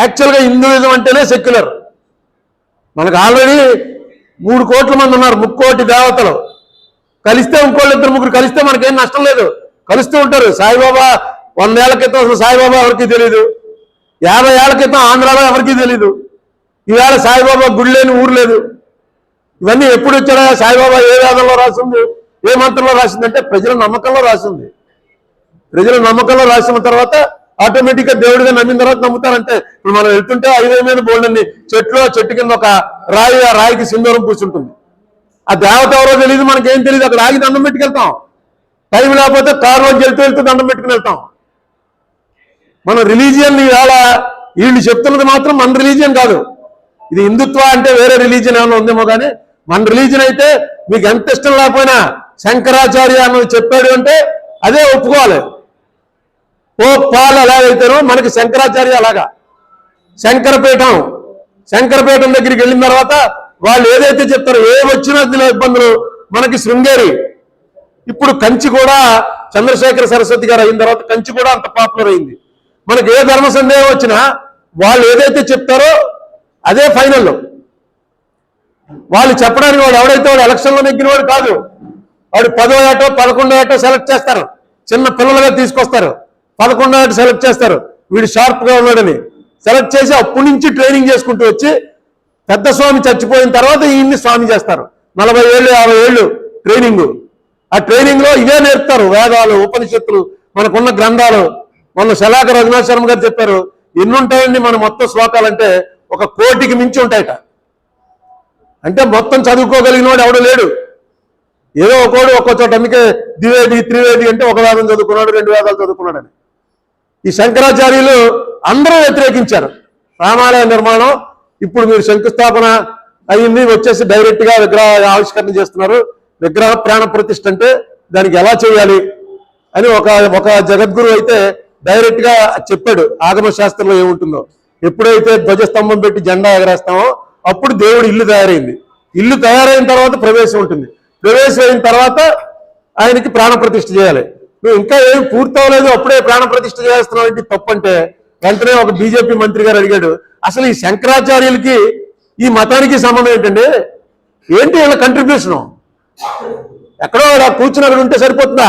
యాక్చువల్గా హిందూయిజం అంటేనే సెక్యులర్ మనకు ఆల్రెడీ మూడు కోట్ల మంది ఉన్నారు ముక్కోటి దేవతలు. కలిస్తే ఇంకోళ్ళు ఇద్దరు ముగ్గురు కలిస్తే మనకేం నష్టం లేదు. కలుస్తూ ఉంటారు. సాయిబాబా వందేళ్ళ క్రితం అసలు సాయిబాబా ఎవరికి తెలియదు యాభై ఏళ్ళ క్రితం ఆంధ్రాలో ఎవరికి తెలియదు ఈవేళ సాయిబాబా గుడి లేని ఊరు లేదు. ఇవన్నీ ఎప్పుడు వచ్చాడా? సాయిబాబా ఏ వేదంలో రాసింది? ఏ మంత్రంలో రాసిందంటే ప్రజల నమ్మకంలో రాసింది. ప్రజల నమ్మకంలో రాసిన తర్వాత ఆటోమేటిక్గా దేవుడిగా నమ్మిన తర్వాత నమ్ముతారంటే ఇప్పుడు మనం వెళ్తుంటే హైవే మీద బోల్డన్ని చెట్లు చెట్టు కింద ఒక రాయి ఆ రాయికి సింధూరం పూసుంటుంది. ఆ దేవత ఎవరో తెలియదు మనకేం తెలియదు అక్కడ ఆగి దండం పెట్టుకెళ్తాం టైం లేకపోతే కారులో వెళ్తూ వెళ్తూ దండం పెట్టుకుని వెళ్తాం. మన రిలీజియన్ ఇవాళ వీళ్ళు చెప్తున్నది మాత్రం మన రిలీజియన్ కాదు. ఇది హిందుత్వ అంటే వేరే రిలీజియన్ ఏమైనా ఉందేమో కానీ మన రిలీజియన్ అయితే మీకు ఎంత ఇష్టం లేకపోయినా శంకరాచార్య అన్నది చెప్పాడు అంటే అదే ఒప్పుకోవాలి. ఓ పాలు ఎలాగైతేనో మనకి శంకరాచార్య అలాగా. శంకరపీఠం శంకరపీఠం దగ్గరికి వెళ్ళిన తర్వాత వాళ్ళు ఏదైతే చెప్తారో ఏ వచ్చినా ఇబ్బందులు. మనకి శృంగేరి. ఇప్పుడు కంచి కూడా చంద్రశేఖర సరస్వతి గారు అయిన తర్వాత కంచి కూడా అంత పాపులర్ అయింది. మనకి ఏ ధర్మ సందేహం వచ్చినా వాళ్ళు ఏదైతే చెప్తారో అదే ఫైనల్. వాళ్ళు చెప్పడానికి వాడు ఎవడైతే వాడు ఎలక్షన్లో నెగ్గినవాడు కాదు. వాడు పదో ఏటో పదకొండో ఏటో సెలెక్ట్ చేస్తారు. చిన్న పిల్లలుగా తీసుకొస్తారు. పదకొండో నాటి సెలెక్ట్ చేస్తారు. వీడు షార్ప్గా ఉన్నాడని. సెలెక్ట్ చేసి అప్పటి నుంచి ట్రైనింగ్ చేసుకుంటూ వచ్చి పెద్ద స్వామి చచ్చిపోయిన తర్వాత ఈయన్ని స్వామి చేస్తారు. నలభై ఏళ్ళు యాభై ఏళ్ళు ట్రైనింగ్ ఆ ట్రైనింగ్లో ఇవే నేర్పుతారు. వేదాలు ఉపనిషత్తులు మనకున్న గ్రంథాలు. మన శలాక రఘునాథ్ శర్మ గారు చెప్పారు ఎన్ని ఉంటాయండి మన మొత్తం శ్లోకాలంటే ఒక కోటికి మించి ఉంటాయట. అంటే మొత్తం చదువుకోగలిగిన వాడు ఎవడు లేడు. ఏదో ఒకడు ఒక్కో చోట అందుకే ద్వివేది త్రివేది అంటే ఒక వేదం చదువుకున్నాడు రెండు వేదాలు చదువుకున్నాడని. ఈ శంకరాచార్యులు అందరూ వ్యతిరేకించారు. రామాలయ నిర్మాణం ఇప్పుడు మీరు శంకుస్థాపన అయ్యింది వచ్చేసి డైరెక్ట్గా విగ్రహ ఆవిష్కరణ చేస్తున్నారు. విగ్రహ ప్రాణ ప్రతిష్ఠ అంటే దానికి ఎలా చేయాలి అని ఒక ఒక జగద్గురు అయితే డైరెక్ట్గా చెప్పాడు. ఆగమ శాస్త్రంలో ఏముంటుందో. ఎప్పుడైతే ధ్వజస్తంభం పెట్టి జెండా ఎగరేస్తామో అప్పుడు దేవుడు ఇల్లు తయారైంది. ఇల్లు తయారైన తర్వాత ప్రవేశం ఉంటుంది. ప్రవేశం అయిన తర్వాత ఆయనకి ప్రాణ ప్రతిష్ఠ చేయాలి. నువ్వు ఇంకా ఏం పూర్తవలేదు అప్పుడే ప్రాణ ప్రతిష్ఠ చేస్తున్నావు ఏంటి? తప్పంటే వెంటనే ఒక బీజేపీ మంత్రి గారు అడిగాడు అసలు ఈ శంకరాచార్యులకి ఈ మతానికి సంబంధం ఏంటండి? ఏంటి వీళ్ళ కంట్రిబ్యూషను ఎక్కడో అలా కూర్చుని అక్కడ ఉంటే సరిపోతుందా?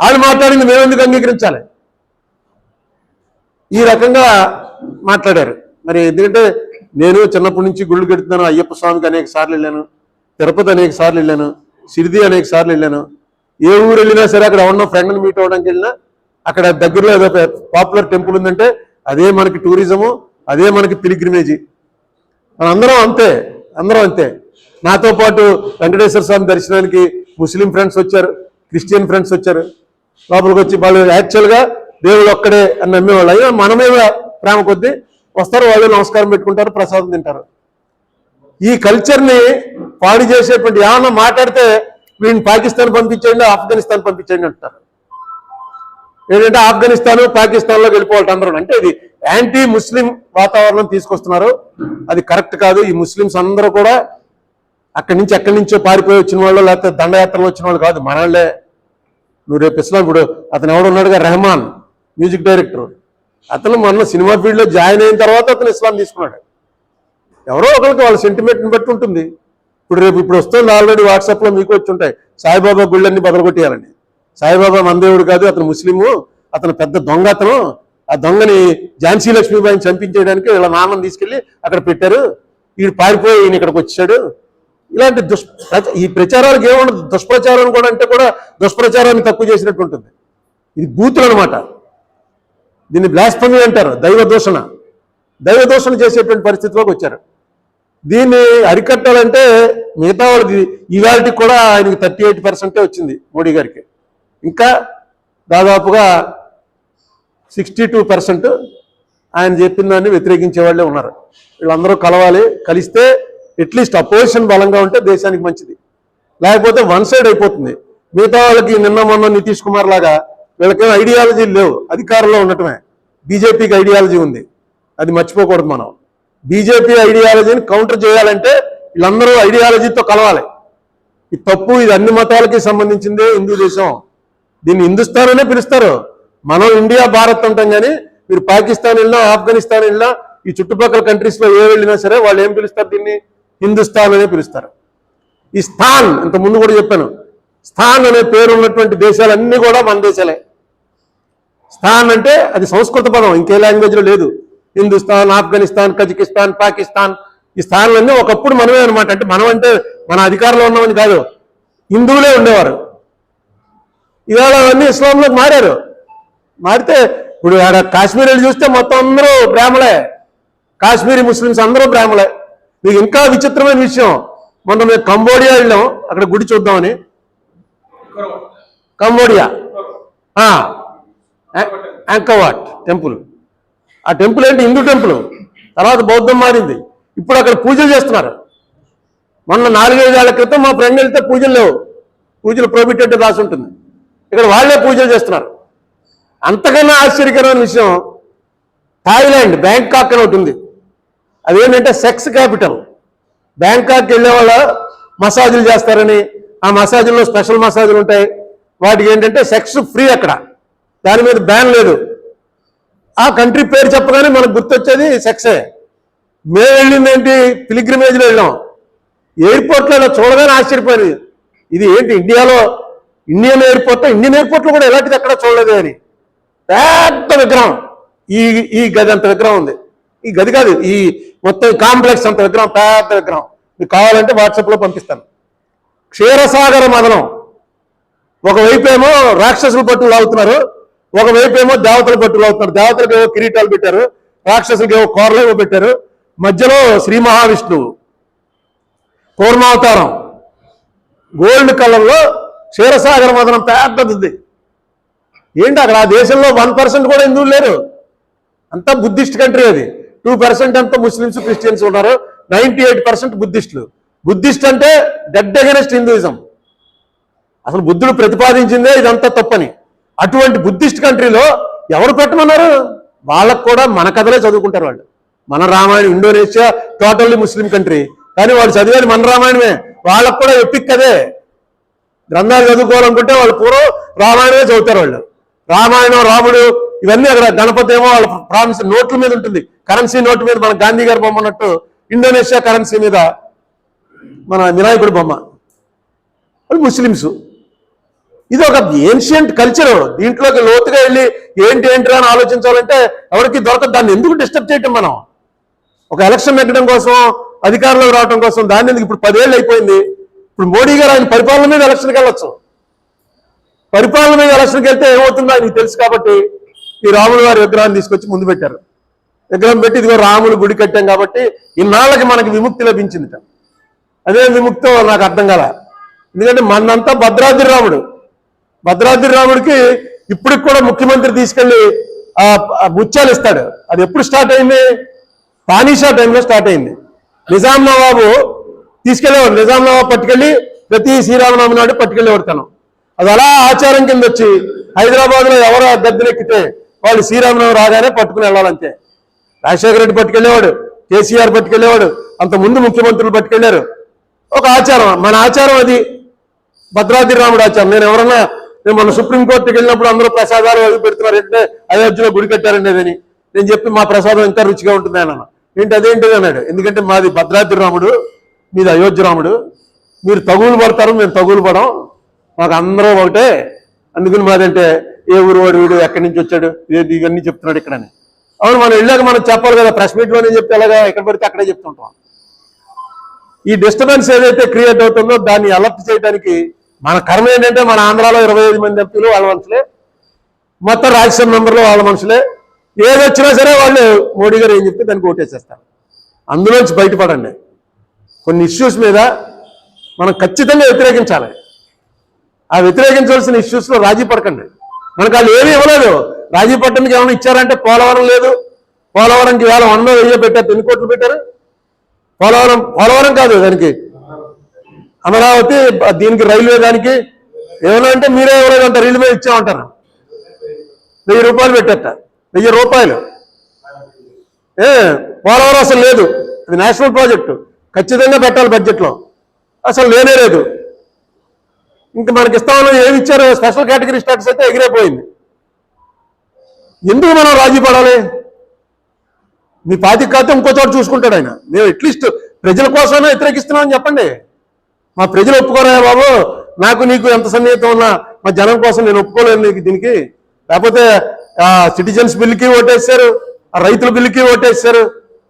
వాళ్ళు మాట్లాడింది మేము ఎందుకు అంగీకరించాలి? ఈ రకంగా మాట్లాడారు. మరి ఎందుకంటే నేను చిన్నప్పటి నుంచి గుళ్ళు కడుతున్నాను అయ్యప్ప స్వామికి అనేక సార్లు వెళ్ళాను తిరుపతి అనేక సార్లు వెళ్ళాను సిరిది అనేక సార్లు వెళ్ళాను. ఏ ఊరు వెళ్ళినా సరే అక్కడ ఉన్న ఫ్రెండ్ని మీట్ అవ్వడానికి వెళ్ళినా అక్కడ దగ్గరలో ఏదో పాపులర్ టెంపుల్ ఉందంటే అదే మనకి టూరిజము అదే మనకి పిలిగ్రిమేజీ మనందరం అంతే అందరం అంతే. నాతో పాటు వెంకటేశ్వర స్వామి దర్శనానికి ముస్లిం ఫ్రెండ్స్ వచ్చారు క్రిస్టియన్ ఫ్రెండ్స్ వచ్చారు. లోపలికి వచ్చి వాళ్ళు యాక్చువల్గా దేవుడు ఒక్కడే అని నమ్మేవాళ్ళు. అయినా మనమే ప్రేమ కొద్దీ వస్తారు వాళ్ళు నమస్కారం పెట్టుకుంటారు ప్రసాదం తింటారు. ఈ కల్చర్ని పాడు చేసేటువంటి ఏమన్నా మాట్లాడితే వీడిని పాకిస్తాన్ పంపించేయండి ఆఫ్ఘనిస్తాన్ పంపించేయండి అంటారు. ఏంటంటే ఆఫ్ఘనిస్తాన్ పాకిస్తాన్లోకి వెళ్ళిపోవాలి అందరూ. అంటే ఇది యాంటీ ముస్లిం వాతావరణం తీసుకొస్తున్నారు. అది కరెక్ట్ కాదు. ఈ ముస్లిమ్స్ అందరూ కూడా అక్కడి నుంచి ఎక్కడి నుంచో పారిపోయి వచ్చిన వాళ్ళు లేకపోతే దండయాత్రలు వచ్చిన వాళ్ళు కాదు. మనళ్ళే. నువ్వు రేపు ఇస్లాం ఇప్పుడు అతను ఎవడున్నాడుగా రెహమాన్ మ్యూజిక్ డైరెక్టర్. అతను మొన్న సినిమా ఫీల్డ్లో జాయిన్ అయిన తర్వాత అతను ఇస్లాం తీసుకున్నాడు. ఎవరో ఒకరికి వాళ్ళ సెంటిమెంట్ని బట్టి ఉంటుంది. ఇప్పుడు రేపు ఇప్పుడు వస్తుంది ఆల్రెడీ వాట్సాప్లో మీకు వచ్చి ఉంటాయి. సాయిబాబా గుళ్ళన్నీ బదలగొట్టేయాలని. సాయిబాబా మందేవుడు కాదు అతను ముస్లిము అతను పెద్ద దొంగ అతను. ఆ దొంగని ఝాన్సీ లక్ష్మీబాయిని చంపించేయడానికి వీళ్ళ నాన్నని తీసుకెళ్ళి అక్కడ పెట్టారు. వీడు పారిపోయి ఈయన ఇక్కడికి వచ్చాడు. ఇలాంటి దుష్ ఈ ప్రచారాలకు ఏముండదు. దుష్ప్రచారం కూడా అంటే కూడా దుష్ప్రచారాన్ని తక్కువ చేసినట్టు ఉంటుంది. ఇది బూతులు అనమాట దీన్ని బ్లాస్ఫమీ అంటారు. దైవ దూషణ. దైవ దూషణ చేసేటువంటి పరిస్థితిలోకి వచ్చారు. దీన్ని అరికట్టాలంటే మిగతా వాళ్ళకి ఇవాళకి కూడా ఆయనకి థర్టీ ఎయిట్ పర్సెంటే వచ్చింది మోడీ గారికి. ఇంకా దాదాపుగా సిక్స్టీ టూ పర్సెంట్ ఆయన చెప్పిన దాన్ని వ్యతిరేకించే వాళ్ళే ఉన్నారు. వీళ్ళందరూ కలవాలి కలిస్తే అట్లీస్ట్ అపోజిషన్ బలంగా ఉంటే దేశానికి మంచిది. లేకపోతే వన్ సైడ్ అయిపోతుంది. మిగతా వాళ్ళకి నిన్న మొన్న నితీష్ కుమార్ లాగా వీళ్ళకేం ఐడియాలజీ లేవు. అధికారంలో ఉండటమే. బీజేపీకి ఐడియాలజీ ఉంది. అది మర్చిపోకూడదు మనం. బీజేపీ ఐడియాలజీని కౌంటర్ చేయాలంటే వీళ్ళందరూ ఐడియాలజీతో కలవాలి. ఈ తప్పు ఇది అన్ని మతాలకి సంబంధించిందే హిందూ దేశం. దీన్ని హిందుస్థాన్ అనే పిలుస్తారు. మనం ఇండియా భారత్ అంటాం కానీ మీరు పాకిస్తాన్ వెళ్ళినా ఆఫ్ఘనిస్తాన్ వెళ్ళినా ఈ చుట్టుపక్కల కంట్రీస్లో ఏ వెళ్ళినా సరే వాళ్ళు ఏం పిలుస్తారు దీన్ని? హిందుస్థాన్ అనే పిలుస్తారు. ఈ స్థాన్ ఇంత ముందు కూడా చెప్పాను స్థాన్ అనే పేరు ఉన్నటువంటి దేశాలన్నీ కూడా మన దేశాలే. స్థాన్ అంటే అది సంస్కృత పదం ఇంకే లాంగ్వేజ్లో లేదు. హిందుస్థాన్ ఆఫ్ఘనిస్తాన్ కజకిస్తాన్ పాకిస్తాన్ ఈ స్థానాలన్నీ ఒకప్పుడు మనమే అనమాట అంటే మనం అంటే మన అధికారంలో ఉన్నామని కాదు. హిందువులే ఉండేవారు. ఇవాళ అవన్నీ ఇస్లాంలోకి మారారు. మారితే ఇప్పుడు ఆడ కాశ్మీర్ చూస్తే మొత్తం అందరూ బ్రాహ్మలే. కాశ్మీరీ ముస్లిమ్స్ అందరూ బ్రాహ్మలే. మీకు ఇంకా విచిత్రమైన విషయం. మొన్న మేము కంబోడియా వెళ్ళాం. అక్కడ గుడి చూద్దామని. కంబోడియా. Angkor Wat. టెంపుల్. ఆ టెంపుల్ ఏంటి? హిందూ టెంపుల్. తర్వాత బౌద్ధం మారింది. ఇప్పుడు అక్కడ పూజలు చేస్తున్నారు. మొన్న నాలుగైదేళ్ళ క్రితం మా ఫ్రెండ్ వెళ్తే పూజలు లేవు. పూజలు ప్రోబిటెడ్ రాసి ఉంటుంది. ఇక్కడ వాళ్ళే పూజలు చేస్తున్నారు. అంతకన్నా ఆశ్చర్యకరమైన విషయం థాయిలాండ్ బ్యాంకాక్ అని ఒకటి ఉంది. అదేంటంటే సెక్స్ క్యాపిటల్. బ్యాంకాక్ వెళ్ళే వాళ్ళ మసాజులు చేస్తారని ఆ మసాజుల్లో స్పెషల్ మసాజులు ఉంటాయి. వాటికి ఏంటంటే సెక్స్ ఫ్రీ అక్కడ. దాని మీద బ్యాన్ లేదు. ఆ కంట్రీ పేరు చెప్పగానే మనకు గుర్తొచ్చేది సెక్సే. మేము వెళ్ళింది ఏంటి పిలిగ్రిమేజ్లో వెళ్ళాం. ఎయిర్పోర్ట్లో చూడగానే ఆశ్చర్యపోయింది ఇది ఏంటి ఇండియాలో? Indian airport? ఇండియన్ ఎయిర్పోర్ట్లో కూడా ఎలాంటిది ఎక్కడ చూడలేదు అని. పెద్ద విగ్రహం. ఈ ఈ గది అంత విగ్రహం ఉంది. ఈ గది కాదు ఈ మొత్తం కాంప్లెక్స్ అంత విగ్రహం పెద్ద విగ్రహం. మీకు కావాలంటే వాట్సాప్లో పంపిస్తాను. క్షీరసాగర మదనం. ఒకవైపు ఏమో రాక్షసులు పట్టులు లాగుతున్నారు. ఒకవైపు ఏమో దేవతల పట్టులు అవుతున్నారు దేవతలకు ఏవో కిరీటాలు పెట్టారు. రాక్షసులకు ఏవో కోరలు ఏవో పెట్టారు. మధ్యలో శ్రీ మహావిష్ణువు. కూర్మావతారం. గోల్డ్ కలర్లో క్షీరసాగర మదనం పెద్దది. ఏంటి అక్కడ? ఆ దేశంలో వన్ పర్సెంట్ కూడా హిందువులు లేరు. అంతా బుద్ధిస్ట్ కంట్రీ అది. టూ పర్సెంట్ అంతా ముస్లిమ్స్ క్రిస్టియన్స్ ఉన్నారు. నైంటీ ఎయిట్ పర్సెంట్ బుద్ధిస్టులు. బుద్ధిస్ట్ అంటే డెడ్ అగెనెస్ట్ హిందూయిజం. అసలు బుద్ధుడు ప్రతిపాదించిందే ఇదంతా తప్పని. అటువంటి బుద్ధిస్ట్ కంట్రీలో ఎవరు పెట్టమన్నారు? వాళ్ళకు కూడా మన కథలే చదువుకుంటారు వాళ్ళు. మన Ramayanam Indonesia totally Muslim country. కానీ వాళ్ళు చదివేది మన రామాయణమే. వాళ్ళకు కూడా ఎపిక్ కదే. గ్రంథాలు చదువుకోవాలనుకుంటే వాళ్ళు పూర్వం రామాయణమే చదువుతారు వాళ్ళు. రామాయణం రాముడు ఇవన్నీ అక్కడ గణపతి ఏమో వాళ్ళ ప్రామిస్ నోట్ల మీద ఉంటుంది. కరెన్సీ నోట్ మీద మన గాంధీ గారి బొమ్మ అన్నట్టు ఇండోనేషియా కరెన్సీ మీద మన వినాయకుడి బొమ్మ. వాళ్ళు ముస్లిమ్స్. ఇది ఒక ఏన్షియంట్ కల్చర్ దీంట్లోకి లోతుగా వెళ్ళి ఏంటి ఏంటి అని ఆలోచించాలంటే ఎవరికి దొరకదు. దాన్ని ఎందుకు డిస్టర్బ్ చేయటం మనం? ఒక ఎలక్షన్ ఎక్కడం కోసం అధికారంలోకి రావడం కోసం దాన్ని ఎందుకు? ఇప్పుడు పదేళ్ళు అయిపోయింది. ఇప్పుడు మోడీ గారు ఆయన పరిపాలన మీద ఎలక్షన్కి వెళ్ళొచ్చు. పరిపాలన మీద ఎలక్షన్కి వెళ్తే ఏమవుతుందో ఆయనకి తెలుసు కాబట్టి ఈ రాములు వారి విగ్రహాన్ని తీసుకొచ్చి ముందు పెట్టారు. విగ్రహం పెట్టి ఇదిగో రాములు గుడి కట్టాం కాబట్టి ఇన్నాళ్ళకి మనకి విముక్తి లభించిందిట. అదే విముక్తో? నాకు అర్థం కాల. ఎందుకంటే మనంతా భద్రాద్రి రాముడు. భద్రాద్రి రాముడికి ఇప్పటికి కూడా ముఖ్యమంత్రి తీసుకెళ్ళి ఆ ముత్యాలు ఇస్తాడు. అది ఎప్పుడు స్టార్ట్ అయింది? పానీషా టైంలో స్టార్ట్ అయింది. నిజాం నవాబు తీసుకెళ్ళేవాడు నిజాం నవాబు పట్టుకెళ్ళి ప్రతి శ్రీరామనవమి నాడు పట్టుకెళ్ళేవాడు తను. అది అలా ఆచారం కింద వచ్చి హైదరాబాద్లో ఎవరో దద్దెనెక్కితే వాళ్ళు శ్రీరామనవమి రాగానే పట్టుకుని వెళ్ళాలంతే. రాజశేఖర రెడ్డి పట్టుకెళ్ళేవాడు. కేసీఆర్ పట్టుకెళ్ళేవాడు. అంత ముందు ముఖ్యమంత్రులు పట్టుకెళ్ళారు ఒక ఆచారం. మన ఆచారం అది. భద్రాద్రి రాముడు ఆచారం. నేను ఎవరన్నా నేను మన సుప్రీంకోర్టుకి వెళ్ళినప్పుడు అందరూ ప్రసాదాలు అవి పెడుతున్నారు అంటే అయోధ్యలో గుడి కట్టారండి అదని నేను చెప్పి మా ప్రసాదం ఇంకా రుచిగా ఉంటుంది అన్నాను. ఏంటి అదేంటిది అన్నాడు. ఎందుకంటే మాది భద్రాద్రి రాముడు మీది అయోధ్య రాముడు మీరు తగులు పడతారు మేము తగులు పడం. మాకు అందరూ ఒకటే. అందుకని మాదంటే ఏ ఊరు వాడు వీడు ఎక్కడి నుంచి వచ్చాడు? ఏది ఇవన్నీ చెప్తున్నాడు ఇక్కడని. అవును మనం వెళ్ళాక మనం చెప్పాలి కదా ప్రెస్ మీట్లోనే చెప్తే ఎలాగా ఎక్కడ పడితే అక్కడే చెప్తుంటాం. ఈ డిస్టర్బెన్స్ ఏదైతే క్రియేట్ అవుతుందో దాన్ని అలర్ట్ చేయడానికి మన కర్మ ఏంటంటే మన ఆంధ్రాలో ఇరవై ఐదు మంది ఎంపీలు వాళ్ళ మనుషులే. మొత్తం రాజ్యసభ మెంబర్లు వాళ్ళ మనుషులే. ఏది వచ్చినా సరే వాళ్ళు మోడీ గారు ఏం చెప్తే దానికి ఓటేసేస్తారు. అందులోంచి బయటపడండి. కొన్ని ఇష్యూస్ మీద మనం ఖచ్చితంగా వ్యతిరేకించాలి. ఆ వ్యతిరేకించవలసిన ఇష్యూస్లో రాజీ పడకండి. మనకు వాళ్ళు ఏమీ ఇవ్వలేదు. రాజీ పట్టడానికి ఏమైనా ఇచ్చారంటే పోలవరం లేదు. పోలవరంకి వేల వందో వెయ్యో పెట్టారు. ఎన్ని కోట్లు పెట్టారు? పోలవరం పోలవరం కాదు దానికి అమరావతి దీనికి రైల్వే దానికి ఏమైనా అంటే మీరే ఇవ్వలేదంట రైల్వే ఇచ్చామంటారు. వెయ్యి రూపాయలు పెట్టట వెయ్యి రూపాయలు. ఏ పోలవరం అసలు లేదు. అది నేషనల్ ప్రాజెక్టు. ఖచ్చితంగా పెట్టాలి బడ్జెట్లో. అసలు లేనే లేదు. ఇంకా మనకి ఇస్తామని ఏమి ఇచ్చారు? స్పెషల్ కేటగిరీ స్టాటస్ అయితే ఎగిరైపోయింది. ఎందుకు మనం రాజీ పడాలి? మీ పాతికి కాతే ఇంకో చోట చూసుకుంటాడు ఆయన. మేము అట్లీస్ట్ ప్రజల కోసమే వ్యతిరేకిస్తున్నామని చెప్పండి. మా ప్రజలు ఒప్పుకోరా బాబు? నాకు నీకు ఎంత సన్నిహితం ఉన్నా మా జనం కోసం నేను ఒప్పుకోలేను నీకు దీనికి. లేకపోతే సిటిజన్స్ బిల్లుకి ఓటేస్తారు రైతుల బిల్కి ఓటేస్తారు.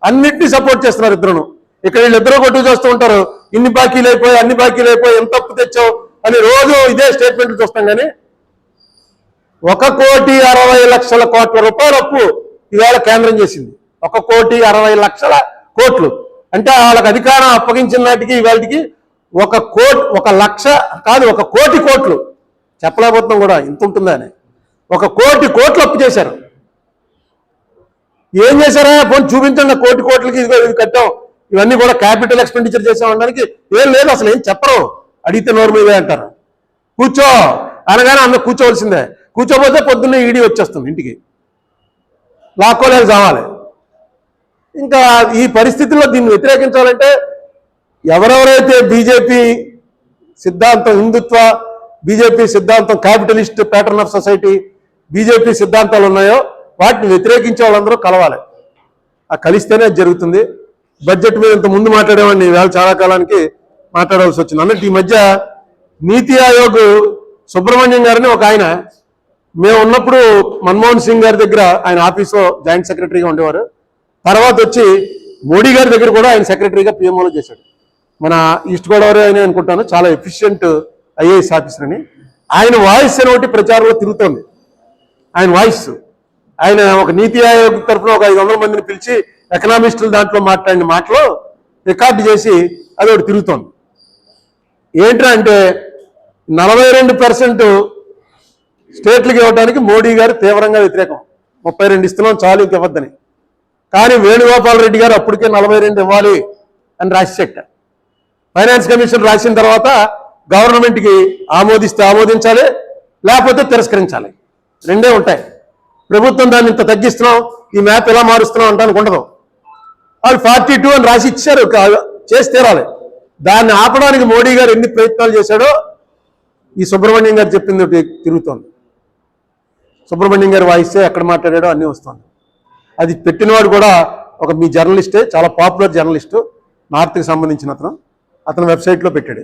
అన్నింటినీ సపోర్ట్ చేస్తున్నారు ఇద్దరును. ఇక్కడ వీళ్ళిద్దరూ కొట్టు చేస్తూ ఉంటారు. ఇన్ని బాకీలు అయిపోయి అన్ని బాకీలు అయిపోయి ఎంత అప్పు తెచ్చావు అని రోజు ఇదే స్టేట్మెంట్ చూస్తాం కానీ ఒక కోటి అరవై లక్షల కోట్ల రూపాయల అప్పు ఇవాళ కేంద్రం చేసింది. ఒక కోటి అరవై లక్షల కోట్లు. అంటే వాళ్ళకి అధికారం అప్పగించిన నాటికి ఇవాళకి ఒక కోట్ ఒక లక్ష కాదు ఒక కోటి కోట్లు. చెప్పలేకపోతున్నాం కూడా ఇంత ఉంటుందని ఒక కోటి కోట్లు అప్పు చేశారు. ఏం చేశారా? పోనీ చూపించండి కోటి కోట్లకి ఇది కట్టాం. ఇవన్నీ కూడా క్యాపిటల్ ఎక్స్పెండిచర్ చేసాం అనడానికి ఏం లేదు అసలు ఏం చెప్పరు. అడిగితే నోరు మీదే అంటారు. కూర్చో. అనగానే అన్న కూర్చోవలసిందే. కూర్చోపోతే పొద్దున్నే ఈడీ వచ్చేస్తుంది ఇంటికి. లాక్కోలేదు కావాలి ఇంకా ఈ పరిస్థితుల్లో దీన్ని వ్యతిరేకించాలంటే ఎవరెవరైతే బీజేపీ సిద్ధాంతం హిందుత్వ బీజేపీ సిద్ధాంతం capitalist pattern of society BJP సిద్ధాంతాలు ఉన్నాయో వాటిని వ్యతిరేకించే వాళ్ళందరూ కలవాలి. ఆ కలిస్తేనే అది జరుగుతుంది. బడ్జెట్ మీద ఇంత ముందు మాట్లాడేవాడిని వేళ చాలా కాలానికి మాట్లాడవలసి వచ్చింది. అన్నట్టు ఈ మధ్య నీతి ఆయోగ్ సుబ్రహ్మణ్యం గారిని ఒక ఆయన మేము ఉన్నప్పుడు మన్మోహన్ సింగ్ గారి దగ్గర ఆయన ఆఫీస్లో జాయింట్ సెక్రటరీగా ఉండేవారు. తర్వాత వచ్చి మోడీ గారి దగ్గర కూడా ఆయన సెక్రటరీగా పిఎంఓలో చేశాడు. మన ఈస్ట్ గోదావరి అని అనుకుంటాను చాలా ఎఫిషియెంట్ ఐఏఎస్ ఆఫీసర్ అని. ఆయన వాయిస్ అని ఒకటి ప్రచారంలో తిరుగుతోంది. ఆయన వాయిస్ ఆయన ఒక నీతి ఆయోగ్ తరఫున ఒక ఐదు వందల మందిని పిలిచి ఎకనామిస్టులు దాంట్లో మాట్లాడిన మాటలు రికార్డు చేసి అది ఒకటి తిరుగుతోంది. ఏంట్రా అంటే నలభై రెండు పర్సెంట్ స్టేట్లకు ఇవ్వడానికి మోడీ గారు తీవ్రంగా వ్యతిరేకం. ముప్పై రెండు ఇస్తున్నాం చాలు ఇంక ఇవ్వద్దని. కానీ వేణుగోపాల్ రెడ్డి గారు అప్పటికే నలభై రెండు ఇవ్వాలి అని రాసిచెట్ట ఫైనాన్స్ కమిషన్ రాసిన తర్వాత గవర్నమెంట్కి ఆమోదిస్తే ఆమోదించాలి లేకపోతే తిరస్కరించాలి. రెండే ఉంటాయి. ప్రభుత్వం దాన్ని ఇంత తగ్గిస్తున్నాం ఈ మ్యాప్ ఎలా మారుస్తున్నాం అంటానికి ఉండదు వాళ్ళు ఫార్టీ టూ అని రాసి ఇచ్చారు చేసి తీరాలి. దాన్ని ఆపడానికి మోడీ గారు ఎన్ని ప్రయత్నాలు చేశాడో ఈ సుబ్రహ్మణ్యం గారు చెప్పింది ఒకటి తిరుగుతోంది. సుబ్రహ్మణ్యం గారు వాయిస్తే ఎక్కడ మాట్లాడాడో అన్నీ వస్తుంది. అది పెట్టినవాడు కూడా ఒక మీ జర్నలిస్టే చాలా పాపులర్ జర్నలిస్టు నార్త్కి సంబంధించిన అతను. అతను వెబ్సైట్లో పెట్టాడు.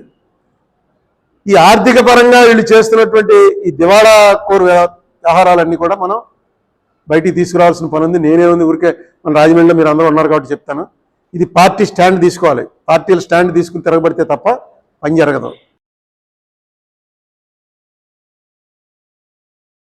ఈ ఆర్థిక పరంగా వీళ్ళు చేస్తున్నటువంటి ఈ దివాళా కోరు వ్యవహారాలన్నీ కూడా మనం బయటికి తీసుకురావాల్సిన పని ఉంది నేనే ఉంది ఊరికే మన రాజమండ్రిలో మీరు అందరూ ఉన్నారు కాబట్టి చెప్తాను. ఇది పార్టీ స్టాండ్ తీసుకోవాలి. పార్టీలు స్టాండ్ తీసుకుని తిరగబడితే తప్ప పని జరగదు.